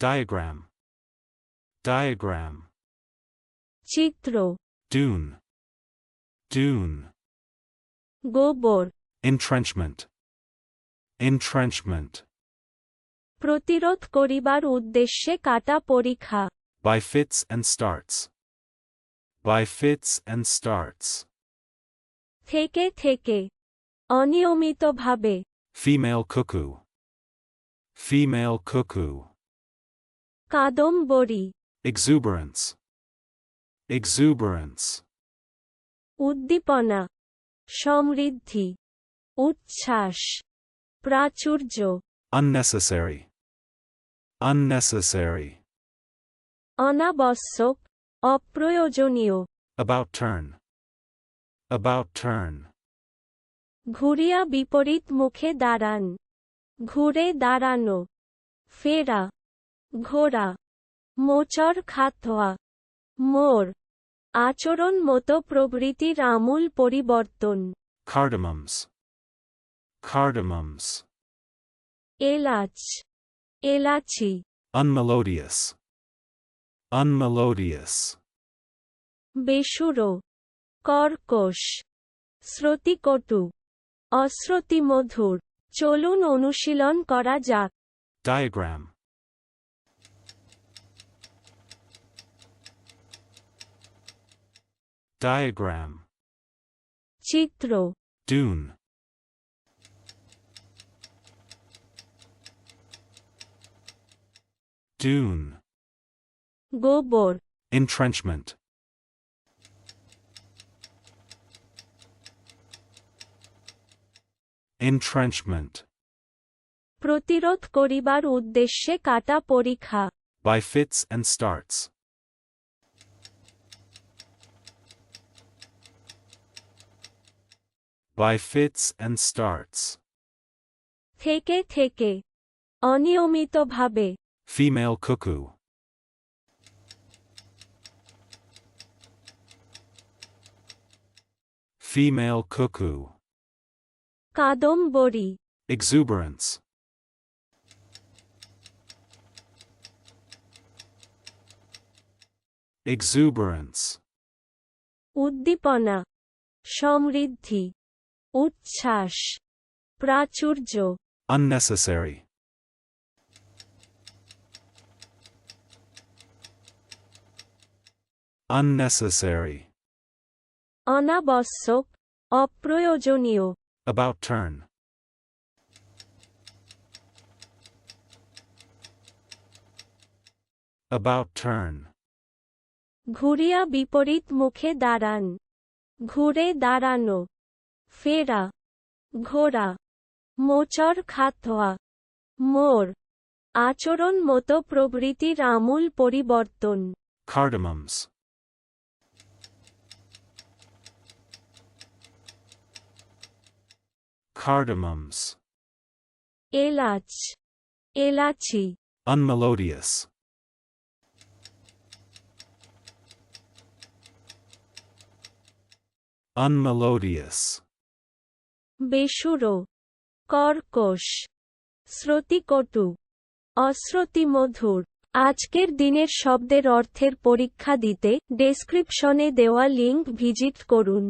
diagram, diagram, চিত্র dune, dune, গোবর entrenchment, entrenchment, প্রতিরোধ করিবার উদ্দেশ্যে কাটা পরীক্ষা by fits and starts, by fits and starts, থেকে থেকে অনিয়মিতভাবে female cuckoo, female cuckoo, Kadambari. এক্সুবরেন্স এক্সুবরেন্স উদ্দীপনা। সমৃদ্ধি। উচ্ছ্বাস। প্রাচুর্য। আননেসেসারি আননেসেসারি অনাবশ্যক। অপ্রয়োজনীয়। অ্যাবাউট টার্ন অ্যাবাউট টার্ন ঘুরিয়া বিপরীত মুখে দাঁড়ান। ঘুরে দাঁড়ানো। ফেরা। ঘোরা মোচর খাতোয়া মোর আচরণ মতো প্রবৃত্তির আমূল পরিবর্তন। Cardamoms, cardamoms, এলাচ এলাচি। Unmelodious, unmelodious, বেসুরো কর্কশ শ্রুতিকটু অশ্রুতিমধুর চলুন অনুশীলন করা যাক। Diagram, diagram, চিত্র dune, dune, গোবর entrenchment, entrenchment, প্রতিরোধ করিবার উদ্দেশ্যে কাটা পরীক্ষা by fits and starts, by fits and starts, থেকে থেকে অনিয়মিতভাবে female cuckoo, female cuckoo, Kadambari exuberance, exuberance, উদ্দীপনা সমৃদ্ধি উচ্ছ্বাস প্রাচুর্য। Unnecessary, unnecessary, অনাবশ্যক অপ্রয়োজনীয়। About turn, about turn, ঘুরিয়া বিপরীত মুখে দাঁড়ান। ঘুরে দাঁড়ানো। ফেরা ঘোরা মোচর খাতোয়া মোর আচরণ মতো প্রবৃত্তির আমূল পরিবর্তন cardamoms, cardamoms, এলাচ এলাচি unmelodious, unmelodious, বেসুরো, কর্কশ শ্রুতিকটু অশ্রুতিমধুর আজকের দিনের শব্দের অর্থের পরীক্ষা দিতে ডেসক্রিপশনে দেওয়া লিঙ্ক ভিজিট করুন।